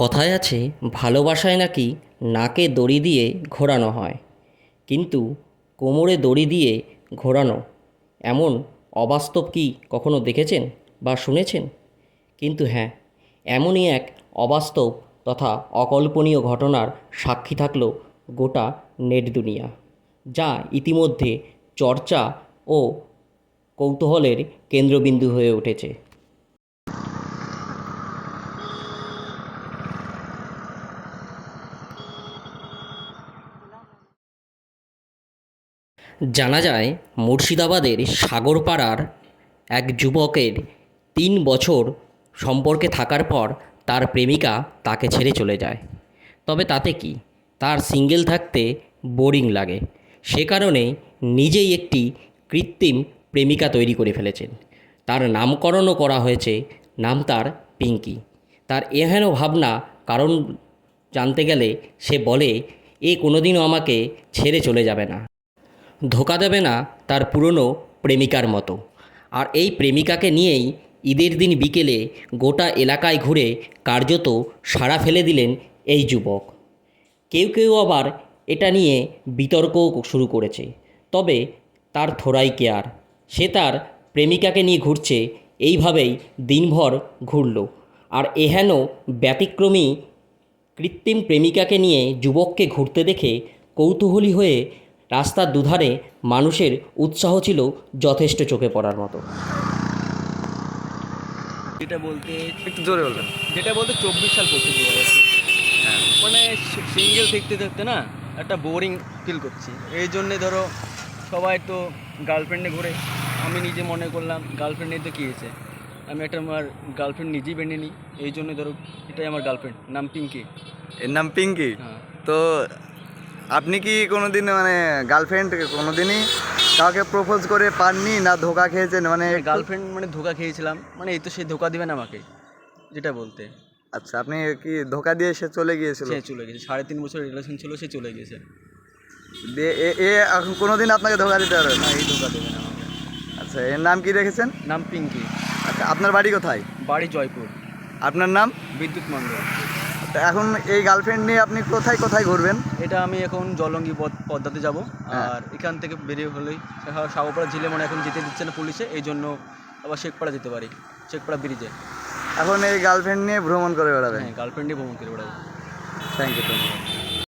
কথায় আছে, ভালোবাসায় নাকি নাকে দড়ি দিয়ে ঘোরানো হয়। কিন্তু কোমরে দড়ি দিয়ে ঘোরানো, এমন অবাস্তব কি কখনো দেখেছেন বা শুনেছেন? কিন্তু হ্যাঁ এমনই এক অবাস্তব তথা অকল্পনীয় ঘটনার সাক্ষী থাকল গোটা নেট দুনিয়া, যা ইতিমধ্যে চর্চা ও কৌতূহলের কেন্দ্রবিন্দু হয়ে উঠেছে। জানা যায়, মুর্শিদাবাদের সাগরপাড়ার এক যুবকের তিন বছর সম্পর্কে থাকার পর তার প্রেমিকা তাকে ছেড়ে চলে যায়। তবে তাতে কি? তার সিঙ্গেল থাকতে বোরিং লাগে। সে কারণে নিজেই একটি কৃত্রিম প্রেমিকা তৈরি করে ফেলেছেন। তার নামকরণও করা হয়েছে, নাম তার পিঙ্কি। তার এহেন ভাবনা কারণ জানতে গেলে সে বলে, এ কোনোদিনও আমাকে ছেড়ে চলে যাবে না। ধোকা দেবে না তার পুরনো প্রেমিকার মতো। আর এই প্রেমিকাকে নিয়েই ঈদের দিন বিকেলে গোটা এলাকায় ঘুরে কার্যত সাড়া ফেলে দিলেন এই যুবক। কেউ কেউ আবার এটা নিয়ে বিতর্কও শুরু করেছে। তবে তার থোড়াই কেয়ার। সে তার প্রেমিকাকে নিয়ে ঘুরছে, এইভাবেই দিনভর ঘুরল। আর এহেন ব্যতিক্রমী কৃত্রিম প্রেমিকাকে নিয়ে যুবককে ঘুরতে দেখে কৌতূহলী হয়ে রাস্তার দুধারে মানুষের উৎসাহ ছিল যথেষ্ট চোখে পড়ার মতো। যেটা বলতে একটু জোরে বলবেন। যেটা বলতে চব্বিশ সাল দু হাজার মানে সিঙ্গেল দেখতে দেখতে না একটা বোরিং ফিল করছি। এই জন্যে ধরো সবাই তো গার্লফ্রেন্ডে ঘুরে। আমি নিজে মনে করলাম গার্লফ্রেন্ডে তো কী হয়েছে? আমি একটা আমার গার্লফ্রেন্ড নিজেই বেঁধে নিই। এই জন্য ধরো এটাই আমার গার্লফ্রেন্ড নাম পিঙ্কি এর নাম পিঙ্কি হ্যাঁ। তো আপনি কি কোনোদিন মানে গার্লফ্রেন্ড কোনোদিনই কাউকে প্রপোজ করে পাননি না ধোকা খেয়েছেন? মানে গার্লফ্রেন্ড মানে ধোকা খেয়েছিলাম। মানে এই তো সে ধোকা দিবে না আমাকে যেটা বলতে। আচ্ছা আপনি কি ধোকা দিয়ে সে চলে গিয়েছিল? সে চলে গেছে সাড়ে তিন বছর রিলেশন ছিল সে চলে গেছে দিয়ে এ এ এখন কোনোদিন আপনাকে ধোকা দিতে পারবে না? না এই ধোকা দেবে না আমাকে। আচ্ছা এর নাম কি রেখেছেন? নাম পিঙ্কি। আচ্ছা আপনার বাড়ি কোথায়? বাড়ি জয়পুর। আপনার নাম? বিদ্যুৎ মন্ডল এখন এই গার্লফ্রেন্ড নিয়ে আপনি কোথায় কোথায় ঘুরবেন? এটা আমি এখন জলঙ্গি পদ পদ্মাতে যাব। হ্যাঁ। আর এখান থেকে বেরিয়ে হলেই সাগরপাড়া জেলে মনে এখন যেতে দিচ্ছে না পুলিশে এই জন্য আবার শেখপাড়া যেতে পারি শেখপাড়া ব্রিজে এখন এই গার্লফ্রেন্ড নিয়ে ভ্রমণ করে বেড়াবেন। হ্যাঁ গার্লফ্রেন্ড নিয়ে ভ্রমণ করে বেড়াবো। Thank you